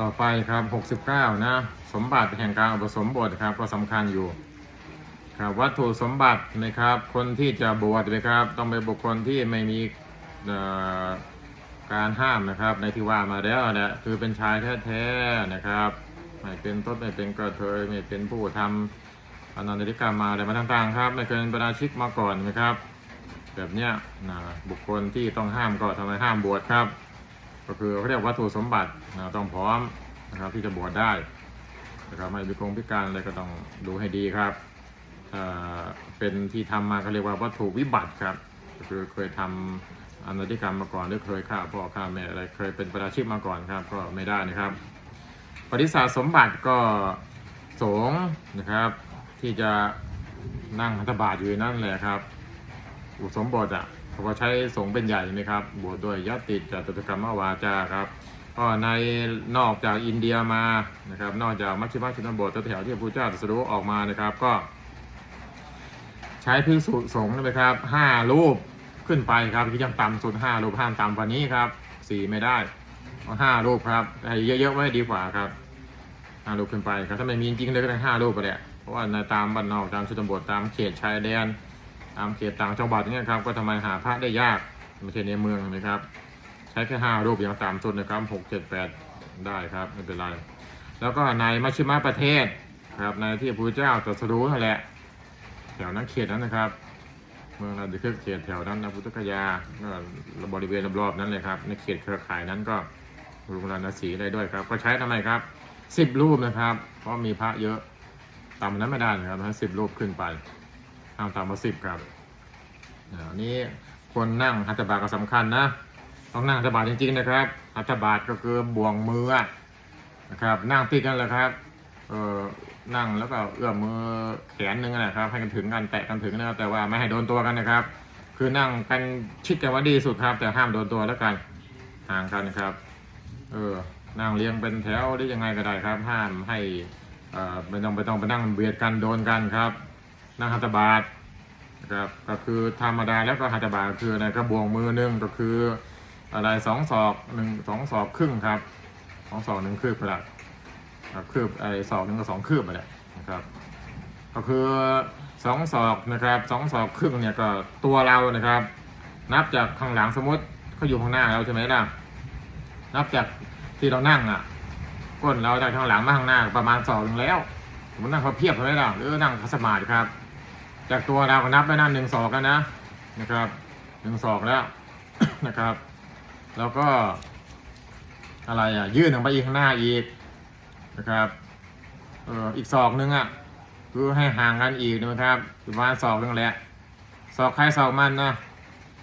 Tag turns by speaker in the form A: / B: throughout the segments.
A: ต่อไปครับ 69 นะ สมบัติแห่งการอุปสมบทครับก็สำคัญอยู่ ครับวัตถุสมบัตินะครับ คนที่จะบวชนะครับ ต้องเป็นบุคคลที่ไม่มีการห้ามนะครับในที่ว่ามาแล้วนะคือเป็นชายแท้ๆนะครับไม่เป็นต้นไม่เป็นกระเทยไม่เป็นผู้ทำอนันติกรรมมาอะไรมาต่างๆครับไม่เคยเป็นประราชิกมาก่อนนะครับ แบบเนี้ยนะบุคคลที่ต้องห้ามก็ทำไมห้ามบวชครับ ก็คือเขาเรียกวัตถุสมบัตินะต้องพร้อมนะครับที่จะบวชได้นะครับไม่มีโครงพิการอะไรก็ต้องดูให้ดีครับเป็นที่ทำมาเขาเรียกว่าวัตถุวิบัติครับก็คือเคยทำอนาติกรรมมาก่อนหรือเคยฆ่าพ่อฆ่าแม่อะไรเคยเป็นประราชิกมาก่อนครับ ก็ไม่ได้นะครับปฏิสาสมบัติก็สงนะครับ ที่จะนั่งหัตถบาทอยู่นั่นแหละครับ อุสมบทอะ เขาก็ใช้สงเป็นใหญ่นะครับ บวชด้วยยติจตุตกรรมวาจาครับก็ในนอกจากอินเดียมานะครับ นอกจากมัชฌิมาชนบทแถวที่พระพุทธเจ้าตรัสรู้ออกมานะครับก็ ใช้พิสุสงฆ์นะครับห้ารูปขึ้นไปครับที่ยังต่ำสุดห้ารูปห้ามต่ำกว่านี้ครับสี่ไม่ได้เอาห้ารูปครับให้เยอะๆไว้ดีกว่าครับห้ารูปขึ้นไปครับถ้าไม่มีจริงๆเลยก็ต้องห้ารูปไปแหละเพราะว่าในตามบ้านนอกตามชนบทตามเขตชายแดน ตามเขตต่างจังหวัดเนี่ยครับก็ทำไมหาพระได้ยากไม่ใช่ในเมืองนะครับ ใช้แค่ห้ารูปอย่างต่ำสุดนะครับหกเจ็ดแปดได้ครับไม่เป็นไร แล้วก็ในมัชชิมาประเทศครับในที่พระพุทธเจ้าตรัสรู้นั่นแหละแถวนั้นเขตนั้นนะครับ เมืองนาดิคือเขตแถวนั้นนะพุทธคยาก็บริเวณรอบๆนั้นเลยครับในเขตเครือข่ายนั้นก็รุงรานสีได้ด้วยครับ ก็ใช้ทำไมครับสิบรูปนะครับ เพราะมีพระเยอะต่ำนั้นไม่ได้นะครับสิบรูปขึ้นไป ห้ามต่ำกว่าสิบครับอันนี้คนนั่งหัตถบาทก็สำคัญนะ ต้องนั่งหัตถบาทจริงๆนะครับหัตถบาทก็คือบ่วงมือนะครับ นั่งติดกันเลยครับ เออนั่งแล้วก็เอื้อมมือแขนหนึ่งนะครับ ให้กันถึงกันแตะกันถึงนะแต่ว่าไม่ให้โดนตัวกันนะครับ คือนั่งกันชิดกันว่าดีสุดครับ แต่ห้ามโดนตัวแล้วกันห่างกันนะครับ เออ นั่งเรียงเป็นแถวได้ยังไงก็ได้ครับ ห้ามให้เอ่อไม่ต้องไม่ต้องไปนั่งเบียดกันโดนกันครับ นั่งหัตถบาทนะครับก็คือธรรมดาแล้วก็หัตถบาทคือในกระบวงมือหนึ่งก็คืออะไรสองศอกหนึ่งสองศอกครึ่งครับสองศอกหนึ่งคืบครับครับคืบไอ้ศอกหนึ่งก็สองคืบไปแหละนะครับ ก็คือสองศอกนะครับสองศอกครึ่งเนี่ยก็ตัวเรานะครับ นับจากข้างหลังสมมติเขาอยู่ข้างหน้าเราใช่ไหมล่ะนับจากที่เรานั่งอะก้นเราจากข้างหลังมาข้างหน้าประมาณศอกหนึ่งแล้วสมมตินั่งพับเพียบใช่ไหมล่ะหรือนั่งคัสมาธิครับ จากตัวเราก็นับไปนั่นหนึ่งศอกแล้วนะนะครับหนึ่งศอกแล้วนะครับ แล้วก็ อะไรอะ ยื่นออกไปอีกข้างหน้าอีกนะครับเอออีกศอกนึงอะคือให้ห่างกันอีกนะครับประมาณศอกนึงแหละศอกใครศอกมันนะ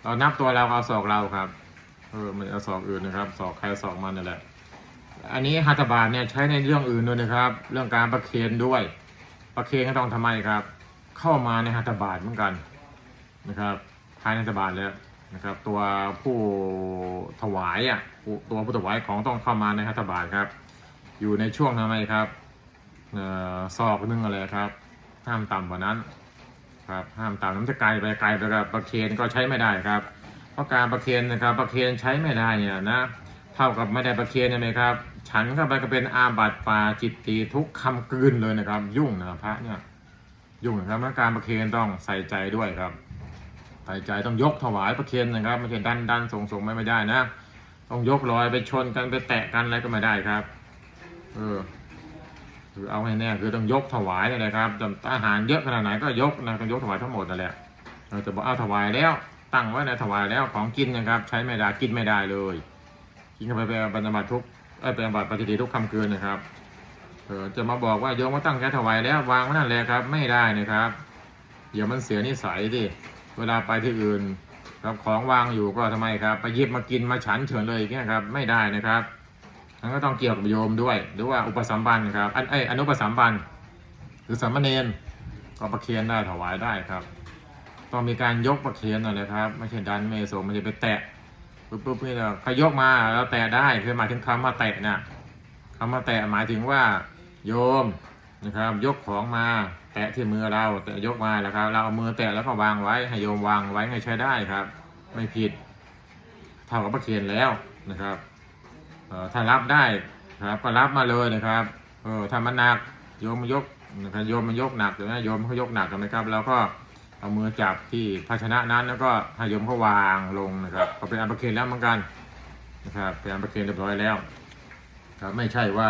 A: เรานับตัวเราเอาศอกเราครับเออไม่เอาศอกอื่นนะครับศอกใครศอกมันนั่นแหละอันนี้หัตถบาทเนี่ยใช้ในเรื่องอื่นด้วยนะครับ เรื่องการประเคนด้วย ประเคนก็ต้องทำไมครับ เข้ามาในหัตถบาทเหมือนกันนะครับภายในหัตถบาทแล้วนะครับ ตัวผู้ถวายอะตัวผู้ถวายของต้องเข้ามาในหัตถบาทครับ อยู่ในช่วงทำไมครับออศอกนึงอะไรครับ ห้ามต่ำกว่านั้นครับห้ามต่ำนั้นจะไกลไปไกลไปกับประเคนก็ใช้ไม่ได้ครับ เพราะการประเคนนะครับประเคนใช้ไม่ได้เนี่ยนะเท่ากับไม่ได้ประเคนใช่ไหมครับ ฉันเข้าไปก็เป็นอาบัติปาจิตตีทุกคำกลืนเลยนะครับ ยุ่งนะพระเนี่ย ยุ่งนะครับและการประเคนต้องใส่ใจด้วยครับใส่ใจต้องยกถวายประเคนนะครับไม่ใช่ดันดันส่งส่งไม่ไม่ได้นะ ต้องยกลอยไปชนกันไปแตะกันอะไรก็ไม่ได้ครับ เออคือเอาให้แน่คือต้องยกถวายเลยนะครับแต่อาหารเยอะขนาดไหนก็ยกนะต้องยกถวายทั้งหมดนั่นแหละเราจะบอกเอาถวายแล้ว ตั้งไว้ในถวายแล้วของกินนะครับ ใช้ไม่ได้กินไม่ได้เลยกินเข้าไปเป็นบรรบัตทุกเออเป็นบัติปฏิทินทุกคำเกินนะครับ ออจะมาบอกว่าโยมมาตั้งแค่ถวายแล้ววางไว้นั่นแหละครับ ไม่ได้นะครับ เดี๋ยวมันเสียนิสัยดิเวลาไปที่อื่นครับของวางอยู่ก็ทำไมครับ ไปหยิบมากินมาฉันเฉยเลยอย่างเงี้ยครับไม่ได้นะครับมันก็ต้องเกี่ยวกับโยมด้วย หรือว่าอุปสัมบันครับอันเอยอนุปสัมบันหรือสามเณรก็ประเคียนได้ถวายได้ครับ ต้องมีการยกประเคียนหน่อยนะครับไม่ใช่ดันไม่ส่งมันจะไปแตะปุ๊บปุ๊บนี่เราใครยกมาแล้วแตะได้คือหมายถึงคำว่าแตะนะคำว่าแตะหมายถึงว่า โยมนะครับ ยกของมาแตะที่มือเราแตะยกมาแล้วครับ เราเอามือแตะแล้วก็วางไว้ให้โยมวางไว้ให้ใช้ได้ครับ ไม่ผิดเท่ากับประเคียนแล้วนะครับเออถ้ารับได้ครับก็รับมาเลยนะครับเออถ้ามันหนักโยมยกนะครับโยมมันยกหนักใช่ไหมโยมเขายกหนักกันไหมครับ แล้วก็เอามือจับที่ภาชนะนั้น แล้วก็ให้โยมเขาวางลงนะครับก็เป็นอันประเคนแล้วเหมือนกันนะครับเป็นอันประเคนเรียบร้อยแล้ว ครับไม่ใช่ว่า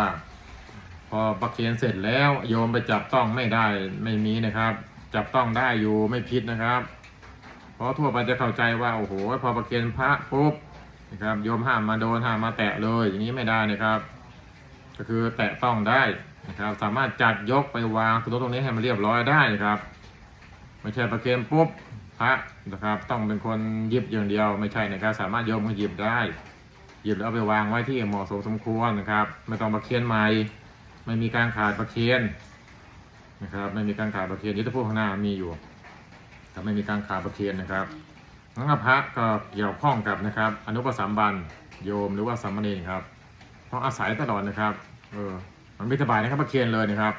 A: พอประเคนเสร็จแล้วโยมไปจับต้องไม่ได้ไม่มีนะครับ จับต้องได้อยู่ไม่ผิดนะครับ เพราะทั่วไปจะเข้าใจว่าโอ้โหพอประเคนพระปุ๊บนะครับโยมห้ามมาโดนห้ามมาแตะเลยอย่างนี้ไม่ได้นะครับ ก็คือแตะต้องได้นะครับ สามารถจัดยกไปวางตรงตรงนี้ให้มันเรียบร้อยได้นะครับ ไม่ใช่ประเคนปุ๊บพระนะครับ ต้องเป็นคนหยิบอย่างเดียวไม่ใช่นะครับ สามารถโยมก็หยิบได้หยิบแล้วเอาไปวางไว้ที่เหมาะสมสมควรนะครับ ไม่ต้องประเคนใหม่ ไม่มีการขาดประเคนนะครับ ไม่มีการขาดประเคนยุทธภูมิข้างหน้ามีอยู่ แต่ไม่มีการขาดประเคนนะครับงั้นพระก็เกี่ยวข้องกับนะครับ อนุปสัมบันโยมหรือว่าสามเณรครับต้องอาศัยตลอดนะครับเออมันบิณฑบาตนะครับประเคนเลยนะครับ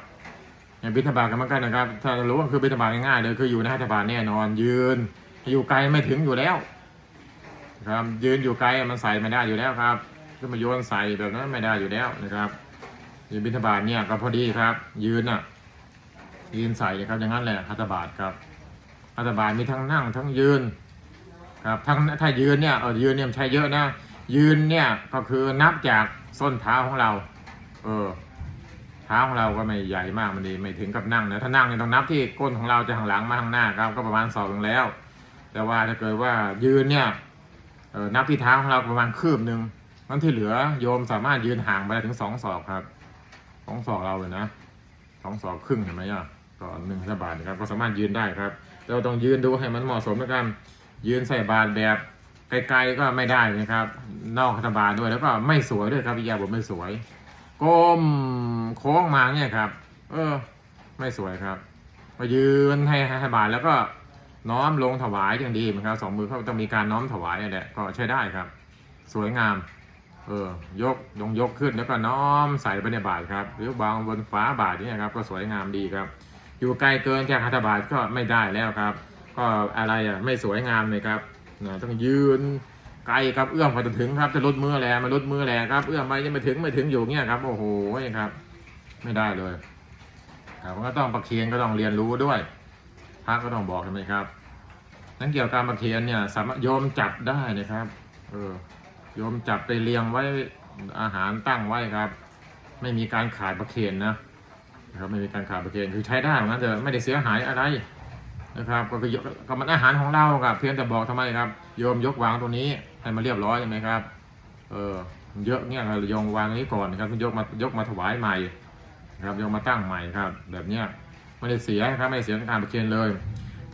A: อย่างบิณฑบาตกันมือนกันนะครับ ถ้ารู้ว่าคือบิณฑบาตง่ายๆเลยคืออยู่ในหัตถบาตแน่นอน ยืน อยู่ไกลไม่ถึงอยู่แล้วครับยืนอยู่ไกลมันใส่ไม่ได้อยู่แล้วครับขึ้นมาโยนใส่แบบนั้นไม่ได้อยู่แล้วนะครับ ยืนบิณฑบาตเนี่ยก็พอดีครับ ยืนอะ ยืนใส่ครับอย่างนั้นแหละหัตถบาตครับหัตถบาตมีทั้งนั่งทั้งยืน ครับทั้งถ้ายืนเนี่ยเออยืนเนี่ยมันใช้เยอะนะยืนเนี่ยก็คือนับจากส้นเท้าของเรา เออเท้าของเราก็ไม่ใหญ่มากมันดีไม่ถึงกับนั่งนะถ้านั่งเนี่ยต้องนับที่ก้นของเราจะข้างหลังมาข้างหน้าครับก็ประมาณศอกหนึ่งแล้ว แต่ว่าถ้าเกิดว่ายืนเนี่ยเออนับที่เท้าของเราประมาณคืบหนึ่งนั่นที่เหลือโยมสามารถยืนห่างไปได้ถึงสองศอกครับ สองศอกเราเลยนะสองศอกครึ่งเห็นไหมอะก็หนึ่งสบาทนะครับก็สามารถยืนได้ครับ เราต้องยืนดูให้มันเหมาะสมนะครับยืนใส่บาตแบบไกลๆก็ไม่ได้นะครับ นอกรัฐบาลด้วยแล้วก็ไม่สวยด้วยครับวิยาบทไม่สวยก้มโค้งมาเนี่ยครับ เออ ไม่สวยครับมายืนให้ให้บาตรแล้วก็น้อมลงถวายอย่างดีนะครับสองมือเขาต้องมีการน้อมถวายอะไรก็ใช้ได้ครับ สวยงาม เออยกยงยกขึ้นแล้วก็น้อมใส่ไปในบาทครับ หรือวางบนฟ้าบาทนี่ครับก็สวยงามดีครับ อยู่ไกลเกินจากหัตถบาทก็ไม่ได้แล้วครับ ก็อะไรอะไม่สวยงามเลยครับนะต้องยืนไกลครับเอื้อมพอจะถึงครับจะลดมือแรงมาลดมือแรงครับ เอื้อมไปยังไม่ถึงไม่ถึงอยู่เนี่ยครับ โอ้โหครับ ไม่ได้เลยครับก็ต้องประเคียนก็ต้องเรียนรู้ด้วยพระก็ต้องบอกใช่ไหมครับนั้นเกี่ยวกับการประเคียนเนี่ย สามารถโยมจับได้นะครับ เออ โยมจับไปเรียงไว้อาหารตั้งไว้ครับ ไม่มีการขาดประเคียนนะครับไม่มีการขาดประเคียนคือใช้ได้เหมือนกันเถอะไม่ได้เสียหายอะไรนะครับก็คือก็มันอาหารของเราครับเพียงแต่บอกทำไมครับ โยมยกวางตัวนี้ให้มาเรียบร้อยใช่ไหมครับ เออเยอะเนี่ยครับโยมวางนี้ก่อนนะครับยกมายกมาถวายใหม่ครับยกมาตั้งใหม่ครับ แบบเนี้ยไม่ได้เสียครับไม่ไเสียการประเคนเลย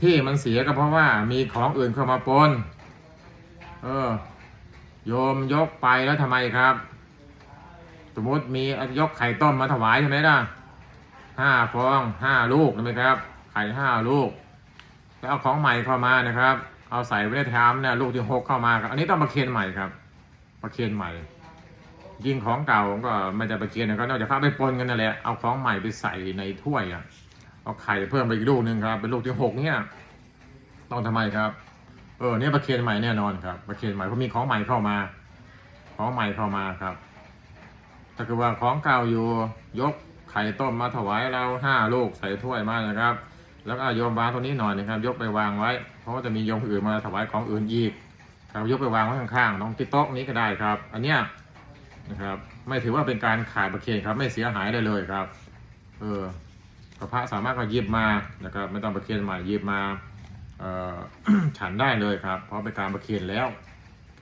A: ที่มันเสียก็เพราะว่ามีของอื่นเข้ามาปนเออ โยมยกไปแล้วทำไมครับ สมมติมียกไข่ต้มมาถวายใช่ไหมล่ะห้าฟองห้าลูกใช่ไหมครับ ไข่ห้าลูก แล้วเอาของใหม่เข้ามานะครับ เอาใส่ไว้ในชามเนี่ยลูกที่หกเข้ามาครับอันนี้ต้องประเคนใหม่ครับประเคนใหม่ยิงของเก่าก็ไม่จะไปเกียนนะก็นอกจากเข้าไปปนกันนั่นแหละเอาของใหม่ไปใส่ในถ้วยอะเอาไข่เพิ่มไปอีกลูกหนึ่งครับ เป็นลูกที่หกเนี่ย ต้องทำไมครับ เออเนี่ยประเคนใหม่แน่นอนครับ ประเคนใหม่เพราะมีของใหม่เข้ามา ของใหม่เข้ามาครับ ถ้าเกิดว่าของเก่าอยู่ยกไข่ต้มมาถวายเราห้าลูกใส่ถ้วยมานะครับ แล้วก็โยมวางตัวนี้หน่อยนะครับ ยกไปวางไว้ เพราะว่าจะมีโยมอื่นมาถวายของอื่นอีกครับยกไปวางไว้ข้างๆน้องที่โต๊ะนี้ก็ได้ครับ อันเนี้ยนะครับ ไม่ถือว่าเป็นการขาดประเคนครับ ไม่เสียหายได้เลยครับ เออพระสามารถก็หยิบมานะครับ ไม่ต้องประเคนใหม่หยิบมา ฉันได้เลยครับ เพราะเป็นการประเคนแล้ว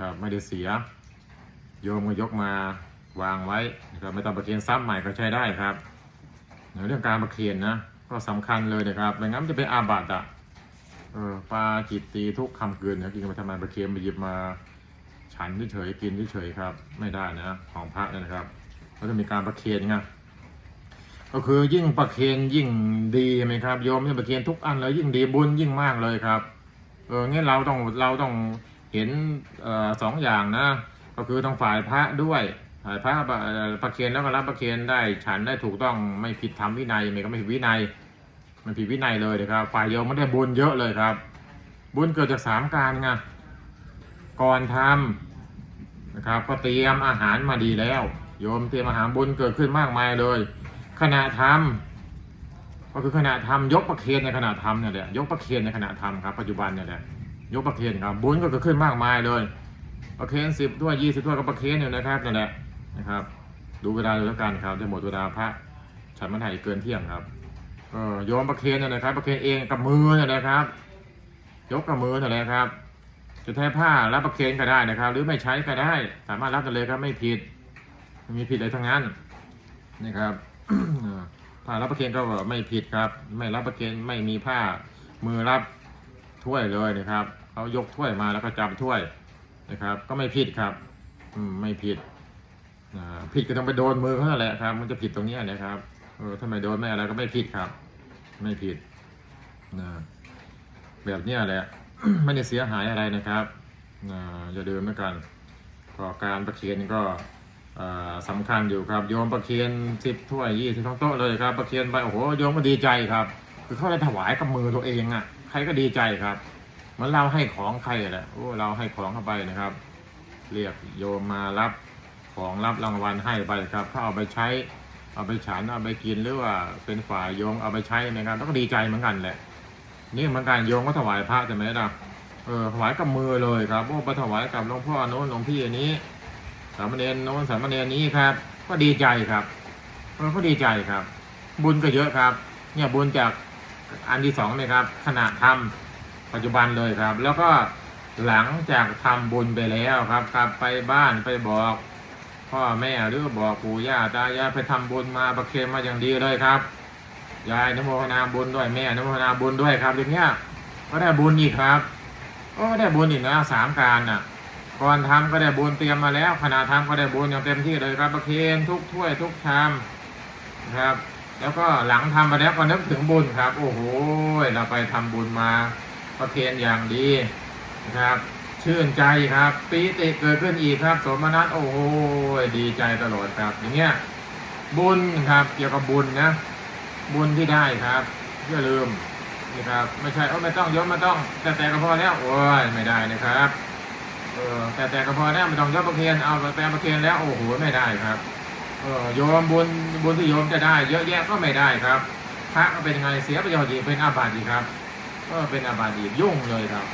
A: ครับไม่ได้เสีย โยมก็ยกมาวางไว้นะครับไม่ต้องประเคนซ้ำใหม่ก็ใช้ได้ครับในเรื่องการประเคนนะก็สำคัญเลยนะครับไม่งั้นจะเป็นอาบัติอะเออปลาจิตตีทุกคำเกินนะกินไปทำไมประเคนไปหยิบมา ฉันเฉยๆกินเฉยๆครับ ไม่ได้นะของพระเนี่ยนะครับก็จะมีการประเคนไง ก็คือยิ่งประเคนยิ่งดีไหมครับโยมเนี่ยประเคนทุกอันเลยยิ่งดีบุญยิ่งมากเลยครับเอองั้นเราต้องเราต้องเห็นออสองอย่างนะ ก็คือต้องฝ่ายพระด้วยฝ่ายพระประเคนแล้วก็รับประเคนได้ฉันได้ถูกต้องไม่ผิดธรรมวินัยไม่ก็ไม่ผิดวินัย มันผิดวินัยเลยนะครับ ฝ่ายโยมไม่ได้บุญเยอะเลยครับ บุญเกิดจากสามการไงก่อนทำนะครับ ก็เตรียมอาหารมาดีแล้ว โยมเตรียมอาหารบุญเกิดขึ้นมากมายเลย ขณะทำก็คือขณะทำยกประเคนในขณะทำเนี่ยแหละยกประเคนในขณะทำครับปัจจุบันเนี่ยแหละยกประเคนครับบุญก็เกิดขึ้นมากมายเลยประเคนสิบถ้วยยี่สิบถ้วยก็ประเคนอยู่นะครับนั่นแหละนะครับ ดูเวลาดูแล้วกันครับจะหมดเวลาพระฉันมันไถ่เกินเที่ยงครับเออโยมประเคนนี่ยนะครับ ประเคนเองกับมือเนี่ยนะครับ ยกกับมือนี่แหละครับ จะใช้ผ้ารับประเคนก็ได้นะครับ หรือไม่ใช้ก็ได้ สามารถรับได้เลยครับไม่ผิดไม่มีผิดอะไรทั้งนั้นนะครับ เออผ้ารับประเคนก็ไม่ผิดครับ ไม่รับประเคนไม่มีผ้ามือรับถ้วยเลยนะครับเขายกถ้วยมาแล้วก็จับถ้วยนะครับ ก็ไม่ผิดครับ อืมไม่ผิดผิดก็ต้องไปโดนมือเขานั่นแหละครับ มันจะผิดตรงนี้นะครับเออถ้าไมโดนไม่อะไรก็ไม่ผิดครับ ไม่ผิดนะแบบนี้แหละไม่ได้เสียหายอะไรนะครับออย่าลืมแล้วกันก็การประเคนก็ อ่าสำคัญอยู่ครับโยมประเคียนสิบถ้วยยี่สิบทั้งโต๊ะเลยครับประเคียนไปโอ้โหโยมก็ดีใจครับ คือเขาได้ถวายกับมือตัวเองอะ ใครก็ดีใจครับเหมือนเราให้ของใครแหละโอ้เราให้ของเข้าไปนะครับ เรียกโยมมารับของรับรางวัลให้ไปครับเขาเอาไปใช้เอาไปฉันเอาไปกินหรือว่าเป็นฝ่ายโยมเอาไปใช้นะครับแล้วก็ดีใจเหมือนกันแหละ นี่เหมือนกันโยมก็ถวายพระใช่ไหมล่ะเออถวายกับมือเลยครับโอ้ไปถวายกับหลวงพ่อโน้นหลวงพี่อันนี้ สามเณรโน้นสามเณรนี้ครับ ก็ดีใจครับเออก็ดีใจครับ บุญก็เยอะครับ เนี่ยบุญจากอันที่สองเลยครับขณะทำปัจจุบันเลยครับ แล้วก็หลังจากทำบุญไปแล้วครับกลับไปบ้านไปบอกพ่อแม่หรือบอกปู่ย่าตายายไปทำบุญมาประเคนมาอย่างดีเลยครับยายนโมทนาบุญด้วยแม่นโมทนาบุญด้วยครับอย่างเงี้ยก็ได้บุญอีกครับก็ได้บุญอีกนะสามการน่ะ ก่อนทำก็ได้บุญเตรียมมาแล้วขณะทำก็ได้บุญอย่างเต็มที่เลยครับประเคนทุกถ้วยทุกชามนะครับ แล้วก็หลังทำไปแล้วก็นึกถึงบุญครับ โอ้โหเราไปทำบุญมาประเคนอย่างดีนะครับ ชื่นใจครับปีติเกิดขึ้นอีกครับ สมนัตโอ้โหดีใจตลอดครับ อย่างเงี้ยบุญครับเกี่ยวกับบุญนะบุญที่ได้ครับอย่าลืมนะครับ ไม่ใช่เออไม่ต้องยกไม่ต้องแต่แต่ก็พอแล้วโอ้ยไม่ได้นะครับ เออแต่แต่ก็พอแล้วไม่ต้องยอดประเคนเอาแต่ประเคนแล้วโอ้โหไม่ได้ครับเออโยมบุญบุญที่โยมจะได้ เยอะแยะก็ไม่ได้ครับ พระก็เป็นไงเสียประโยชน์อีกเป็นอาบัติอีกครับ ก็เป็นอาบัติอีกยุ่งเลยครับ